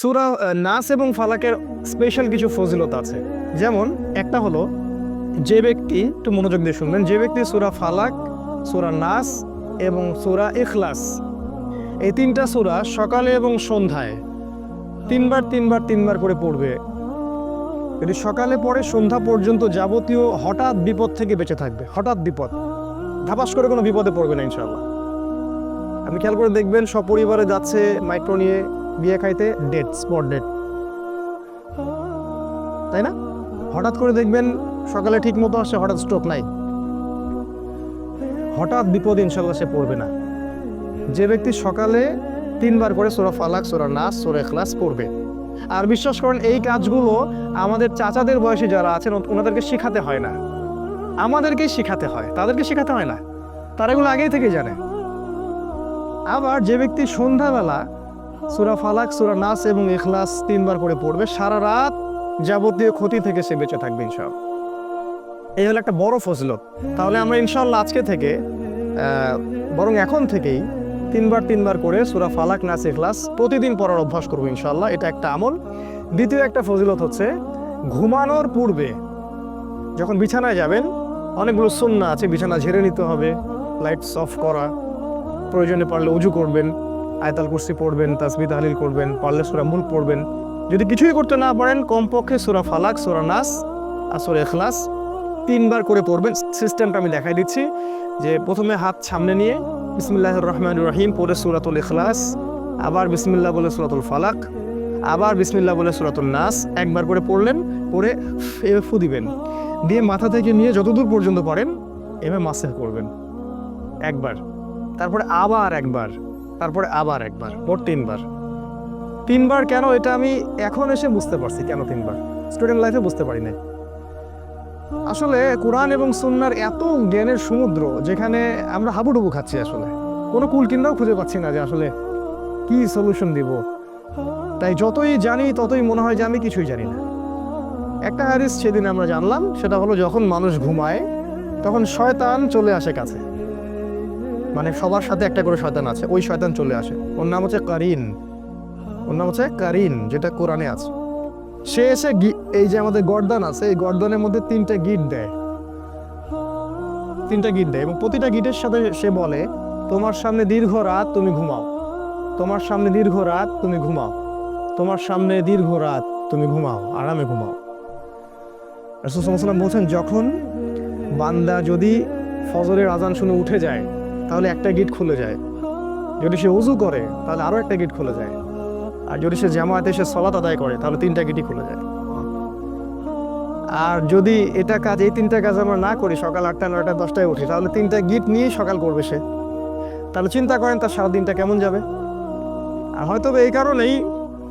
সুরা নাস এবং ফালাকের স্পেশাল কিছু ফজিলত আছে। যেমন, একটা হলো, যে ব্যক্তি, একটু মনোযোগ দিয়ে শুনবেন, যে ব্যক্তি সুরা ফালাক, সুরা নাস এবং সুরা ইখলাস, এই তিনটা সুরা সকালে এবং সন্ধ্যায়, তিনবার তিনবার তিনবার করে পড়বে। যদি সকালে পড়ে, সন্ধ্যা পর্যন্ত যাবতীয় হঠাৎ বিপদ থেকে বেঁচে থাকবে, হঠাৎ বিপদ। ধাপাস করে কোনো বিপদে পড়বে না ইনশাল্লাহ আপনি খেয়াল করে দেখবেন, সপরিবারে যাচ্ছে মাইক্রো নিয়ে বিয়ে খাইতে ডেট স্পট ডেট তাই না? হঠাৎ করে দেখবেন সকালে ঠিক মতো আসে, হঠাৎ স্ট্রোক নাই। হঠাৎ বিপদ ইনশাল্লাহ সে পড়বে না। যে ব্যক্তি সকালে তিনবার করে সোরা ফালাক, সোরা নাস, সোরা এখলাস পড়বে। আর বিশ্বাস করেন, এই কাজগুলো আমাদের চাচাদের বয়সে যারা আছেন, ওনাদেরকে শেখাতে হয় না। আমাদেরকেই শেখাতে হয়, তাদেরকে শেখাতে হয় না। তারা এগুলো আগেই থেকে জানে। আবার যে ব্যক্তি সন্ধ্যাবেলা সুরা ফালাক, সুরা নাস এবং ইখলাস তিনবার করে পড়বে। সারা রাত যাবতীয় ক্ষতি থেকে সে বেঁচে থাকবে ইনশাল্লাহ এই হলো একটা বড় ফজলত। তাহলে আমরা ইনশাল্লাহ আজকে থেকে বরং এখন থেকেই তিনবার তিনবার করে সুরা ফালাক, নাস, ইখলাস প্রতিদিন পড়ার অভ্যাস করব ইনশাল্লাহ এটা একটা আমল। দ্বিতীয় একটা ফজিলত হচ্ছে ঘুমানোর পূর্বে যখন বিছানায় যাবেন, অনেকগুলো সুন্না আছে, বিছানা ঝেড়ে নিতে হবে লাইটস অফ করা, প্রয়োজনে পারলে উজু করবেন। আয়তাল কুর্সি পড়বেন তাসবি তাহলিল করবেন, পারলে সুরা মুল পড়বেন। যদি কিছুই করতে না পারেন, কমপক্ষে সুরা ফালাক, সুরা নাস আর সুরা এখলাস তিনবার করে পড়বেন। সিস্টেমটা আমি দেখাই দিচ্ছি যে প্রথমে হাত সামনে নিয়ে বিসমিল্লাহ রহমান রহিম পড়ে সুরাতুল ইখলাস, আবার বিসমিল্লাহ বলে সুরাতুল ফালাক, আবার বিসমিল্লাহ বলে সুরাতুল নাস একবার করে পড়লেন, পড়ে এভাবে ফু দিবেন। দিয়ে মাথা থেকে নিয়ে যতদূর পর্যন্ত পারেন, এভাবে মাসে করবেন। একবার। তারপরে আবার একবার। তারপরে আবার একবার, মোট তিনবার। তিনবার কেন এটা আমি এখন এসে বুঝতে পারছি কেন তিনবার? স্টুডেন্ট লাইফে বুঝতে পারি না আসলে কোরআন এবং সুন্নার এত জ্ঞানের সমুদ্র যেখানে আমরা হাবুডুবু খাচ্ছি আসলে, কোনো কুল কিনাও খুঁজে পাচ্ছি না যে আসলে কি সলিউশন দিব। তাই যতই জানি, ততই মনে হয় যে আমি কিছুই জানি না। একটা হাদিস সেদিন আমরা জানলাম, সেটা হলো যখন মানুষ ঘুমায়, তখন শয়তান চলে আসে কাছে। মানে সবার সাথে একটা করে শয়তান আছে। ওই শয়তান চলে আসে। ওর নাম হচ্ছে কারিন। ওর নাম হচ্ছে কারিন, যেটা কোরআনে আছে। সে এসে এই যে আমাদের গর্দান আছে, এই গর্দানের মধ্যে তিনটা গিট দেয়। তিনটা গিট দেয় এবং প্রতিটা গিটের সাথে সে বলে, তোমার সামনে দীর্ঘ রাত তুমি ঘুমাও। তোমার সামনে দীর্ঘ রাত তুমি ঘুমাও। তোমার সামনে দীর্ঘ রাত তুমি ঘুমাও, আরামে ঘুমাও। রসুলাম বলছেন, যখন বান্দা যদি ফজরের আজান শুনে উঠে যায় তাহলে একটা গিট খুলে যায়। যদি সে উজু করে, তাহলে আরও একটা গিট খুলে যায়। আর যদি সে জামায়াতে সে সলাত আদায় করে, তাহলে তিনটা গিটই খুলে যায়। আর যদি এটা কাজ, এই তিনটা কাজ আমরা না করি, সকাল আটটা, নয়টা, দশটায় উঠি, তাহলে তিনটা গিট নিয়েই সকাল করবে সে। তাহলে চিন্তা করেন, তার সারা দিনটা কেমন যাবে? আর হয়তো এই কারণেই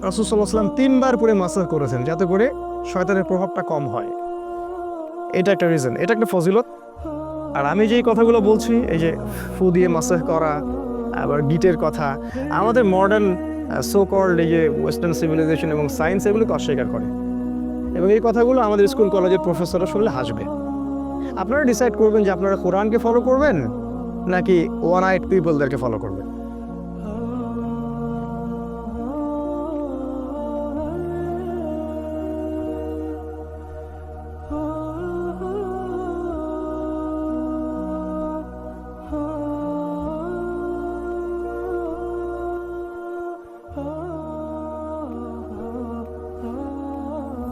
রসুসাল্লাহাম তিনবার করে মাসাজ করেছেন, যাতে করে শয়তানের প্রভাবটা কম হয়। এটা একটা রিজন এটা একটা ফজিলত। আর আমি যেই কথাগুলো বলছি, এই যে ফু দিয়ে মাসাজ করা, আবার গিটের কথা, আমাদের মডার্ন সো কল্ড এই যে ওয়েস্টার্ন সিভিলাইজেশন এবং সায়েন্স এগুলোকে অস্বীকার করে। এবং এই কথাগুলো আমাদের স্কুল কলেজের প্রফেসররা শুনলে হাসবে। আপনারা ডিসাইড করবেন যে আপনারা কোরআনকে ফলো করবেন, নাকি ওয়ান আইট পিপলদেরকে ফলো করবেন?